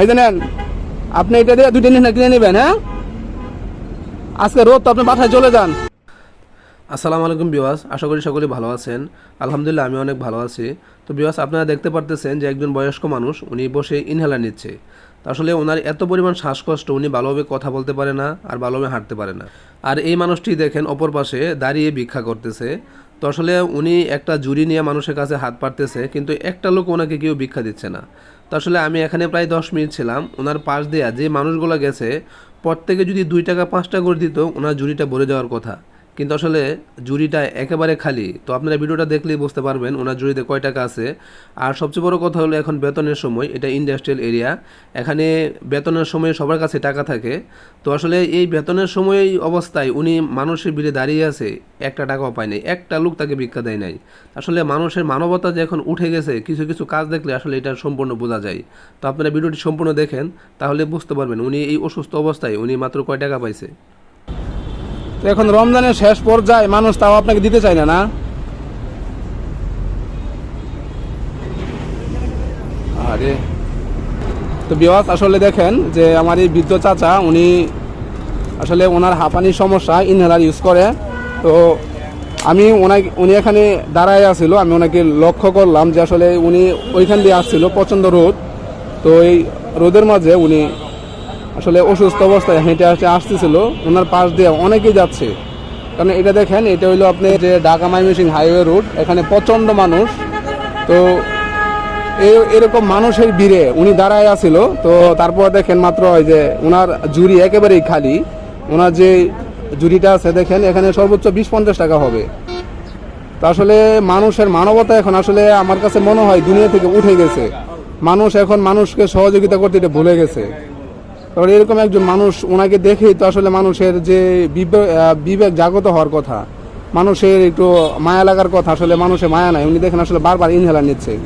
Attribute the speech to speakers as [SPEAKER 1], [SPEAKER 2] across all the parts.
[SPEAKER 1] এই যে নেন, আপনি এটা দিয়ে দুইটা নিন কিনে নেবেন হ্যাঁ? আজকে রোদ তো আপনি বাসায় চলে যান।
[SPEAKER 2] আসসালামু আলাইকুম বিওয়াস আশা করি সকলে ভালো আছেন। আলহামদুলিল্লাহ, আমি অনেক ভালো আছি। তো বিওয়াস আপনারা দেখতে পারতেছেন যে একজন বয়স্ক মানুষ, উনি বসে ইনহেলার নিচ্ছে। আসলে ওনার এত পরিমাণ শ্বাসকষ্ট, উনি ভালোভাবে কথা বলতে পারে না আর ভালোভাবে হাঁটতে পারে না। আর এই মানুষটি দেখেন অপর পাশে দাঁড়িয়ে ভিক্ষা করতেছে। তো আসলে উনি একটা জুড়ি নিয়ে মানুষের কাছে হাত পারতেছে কিন্তু একটা লোক ওনাকে কেউ ভিক্ষা দিচ্ছে না। তো আসলে আমি এখানে প্রায় দশ মিনিট ছিলাম, ওনার পাশ দেয়া যে মানুষগুলো গেছে, প্রত্যেকে যদি দুই টাকা, পাঁচ টাকা করে দিত, ওনার জুড়িটা ভরে যাওয়ার কথা। কিন্তু আসলে জুরিটা একেবারে খালি। তো আপনারা ভিডিওটা দেখলেই বুঝতে পারবেন ওনার জুরিতে কয় টাকা আছে। আর সবচেয়ে বড় কথা হলো এখন বেতনের সময়, এটা ইন্ডাস্ট্রিয়াল এরিয়া এখানে বেতনের সময় সবার কাছে টাকা থাকে। তো আসলে এই বেতনের সময় অবস্থায় উনি মানুষের ভিড়ে দাঁড়িয়ে আছে, একটা টাকাও পায় নাই, একটা লোক তাকে ভিক্ষা দেয় নাই। আসলে মানুষের মানবতা যে এখন উঠে গেছে, কিছু কিছু কাজ দেখলে আসলে এটা সম্পূর্ণ বোঝা যায়। তো আপনারা ভিডিওটি সম্পূর্ণ দেখেন, তাহলে বুঝতে পারবেন উনি এই অসুস্থ অবস্থায় উনি মাত্র কয় টাকা পাইছে।
[SPEAKER 1] তো এখন রমজানের শেষ পর্যায়ে মানুষ তাও আপনাকে দিতে চায় না না? আরে। তো বিওয়াস, আসলে দেখেন যে আমার এই বৃদ্ধ চাচা, উনি আসলে ওনার হাঁপানির সমস্যা ইনহেলার ইউজ করে। তো আমি ওনাকে, উনি এখানে দাঁড়ায় আসছিল আমি ওনাকে লক্ষ্য করলাম যে আসলে উনি ওইখান দিয়ে আসছিল প্রচণ্ড রোদ। তো এই রোদের মাঝে উনি আসলে অসুস্থ অবস্থায় হেঁটে হেঁটে আসতেছিল। ওনার পাশ দিয়ে অনেকেই যাচ্ছে। কারণ এটা দেখেন, এটা হইল আপনি যে ঢাকা মাইমিসিং হাইওয়ে রোড, এখানে প্রচণ্ড মানুষ। তো এরকম মানুষের ভিড়ে উনি দাঁড়ায় আছিল। তো তারপর দেখেন মাত্র ওই যে ওনার জুড়ি একেবারেই খালি। ওনার যে জুড়িটা আছে দেখেন, এখানে সর্বোচ্চ বিশ পঞ্চাশ টাকা হবে। তো আসলে মানুষের মানবতা এখন আসলে আমার কাছে মনে হয় দুনিয়া থেকে উঠে গেছে। মানুষ এখন মানুষকে সহযোগিতা করতে এটা ভুলে গেছে। কারণ এরকম একজন মানুষ ওনাকে দেখেই তো আসলে মানুষের যে বিবে- বিবেক জাগত হওয়ার কথা, মানুষের একটু মায়া লাগার কথা আসলে মানুষের মায়া নাই। উনি দেখেন আসলে বারবার ইনহেলার নিচ্ছে।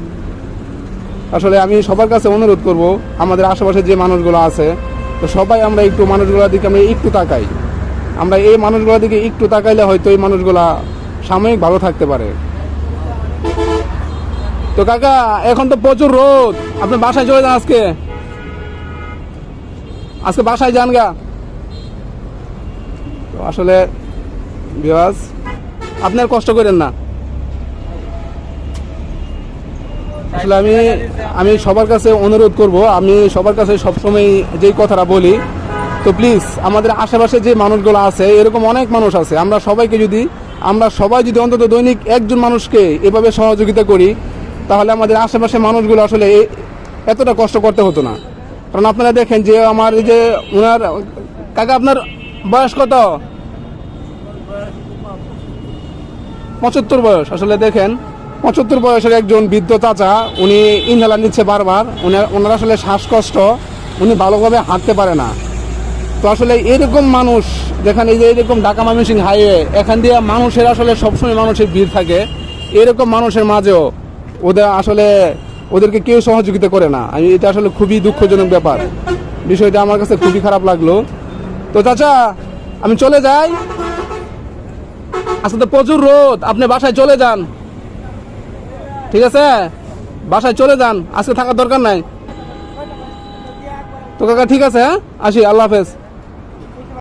[SPEAKER 1] আসলে আমি সবার কাছে অনুরোধ করব, আমাদের আশেপাশে যে মানুষগুলো আছে, তো সবাই আমরা একটু মানুষগুলোর দিকে আমরা একটু তাকাই। আমরা এই মানুষগুলোর দিকে একটু তাকাইলে হয়তো এই মানুষগুলা সাময়িক ভালো থাকতে পারে। তো কাকা, এখন তো প্রচুর রোদ। আপনি বাসায় চলে যান আজকে। আজকে বাসায় যান গা। তো আসলে বিয়াস আপনি আর কষ্ট করেন না। আসলে আমি আমি সবার কাছে অনুরোধ করব, আমি সবার কাছে সবসময় যেই কথাটা বলি, তো প্লিজ আমাদের আশেপাশে যে মানুষগুলো আছে, এরকম অনেক মানুষ আছে, আমরা সবাইকে যদি, আমরা সবাই যদি অন্তত দৈনিক একজন মানুষকে এভাবে সহযোগিতা করি, তাহলে আমাদের আশেপাশে মানুষগুলো আসলে এতটা কষ্ট করতে হতো না। কারণ আপনারা দেখেন যে আমার এই যে ওনার কাকা আপনার বয়স কত? পঁচাত্তর বয়স, আসলে দেখেন, পঁচাত্তর বয়সের একজন বৃদ্ধ চাচা, উনি ইনহেলার নিচ্ছে বারবার, উনি, ওনার আসলে শ্বাসকষ্ট, উনি ভালোভাবে হাঁটতে পারে না। তো আসলে এরকম মানুষ, যেখানে এই যে এরকম ঢাকা ময়মনসিং হাইওয়ে, এখান দিয়ে মানুষের আসলে সবসময় মানুষের ভিড় থাকে। এরকম মানুষের মাঝেও ওদের আসলে ওদেরকে কেউ সহযোগিতা করে না। আমি এটা আসলে খুবই দুঃখজনক ব্যাপার। বিষয়টা আমার কাছে খুবই খারাপ লাগল। তো চাচা, আমি চলে যাই। আজকে তো প্রচুর রোদ। আপনি বাসায় চলে যান। ঠিক আছে? বাসায় চলে যান। আজকে থাকার দরকার নাই। তো কাকা, ঠিক আছে হ্যাঁ? আসি, আল্লাহ হাফেজ।